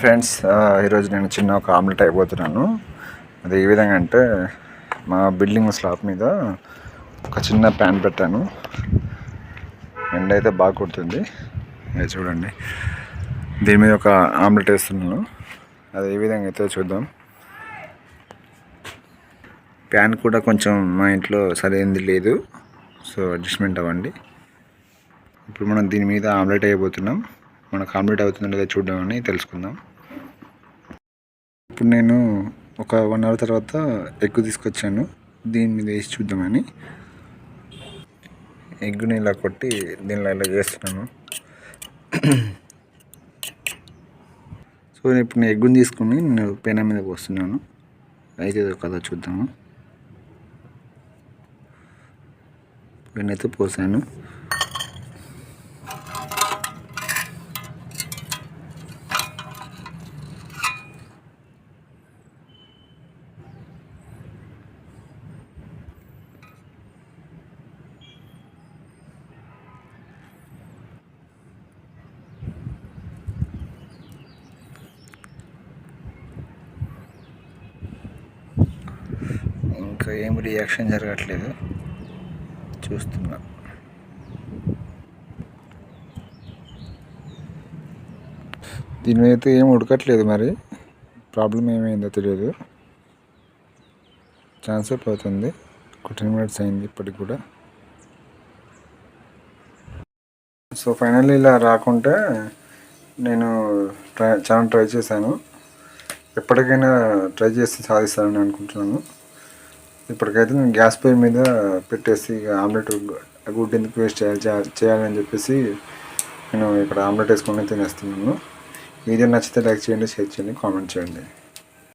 Friends ఈరోజు నేను చిన్న ఒక ఆమ్లెట్ అయిపోతున్నాను. అది ఏ విధంగా అంటే మా బిల్డింగ్ స్లాబ్ మీద ఒక చిన్న ప్యాన్ పెట్టాను. ఎండ అయితే బాగా కొడుతుంది. అది చూడండి. దీని మీద ఒక ఆమ్లెట్ వేస్తున్నాను. అది ఏ విధంగా అయితే చూద్దాం. ప్యాన్ కూడా కొంచెం మా ఇంట్లో సరైనది లేదు. సో అడ్జస్ట్మెంట్ అవ్వండి. ఇప్పుడు మనం దీని మీద ఆమ్లెట్ అయిపోతున్నాం. మనకు ఆమ్లెట్ అవుతుందో లేదో చూద్దామని తెలుసుకుందాం. ఇప్పుడు నేను ఒక వన్ అవర్ తర్వాత ఎగ్ తీసుకొచ్చాను. దీని మీద వేసి చూద్దామని. ఎగ్గుని ఇలా కొట్టి దీనిలో ఇలా చేస్తున్నాను. సో నేను ఇప్పుడు నేను ఎగ్గుని తీసుకుని నేను పెనం మీద పోస్తున్నాను. అయితే కదా చూద్దాము. పెనైతే పోసాను. సో ఏం రియాక్షన్ జరగట్లేదు. చూస్తున్నా. దీని మీద అయితే ఏం ఉడకట్లేదు మరి. ప్రాబ్లం ఏమైందో తెలియదు. ఛాన్స్ అవుతుంది ఒక టెన్ మినిట్స్ అయింది ఇప్పటికి కూడా. సో ఫైనల్లీ ఇలా రాకుంటే నేను ట్రై చాలా ట్రై చేశాను. ఎప్పటికైనా ట్రై చేసి సాధిస్తానని అనుకుంటున్నాను. ఇప్పటికైతే నేను గ్యాస్ పొయ్యి మీద పెట్టేసి ఇక ఆమ్లెట్ గుడ్డు ఎందుకు వేస్ట్ చేయాలి చేయాలని చెప్పేసి నేను ఇక్కడ ఆమ్లెట్ వేసుకొని తినేస్తున్నాను. వీడియో నచ్చితే లైక్ చేయండి షేర్ చేయండి కామెంట్ చేయండి.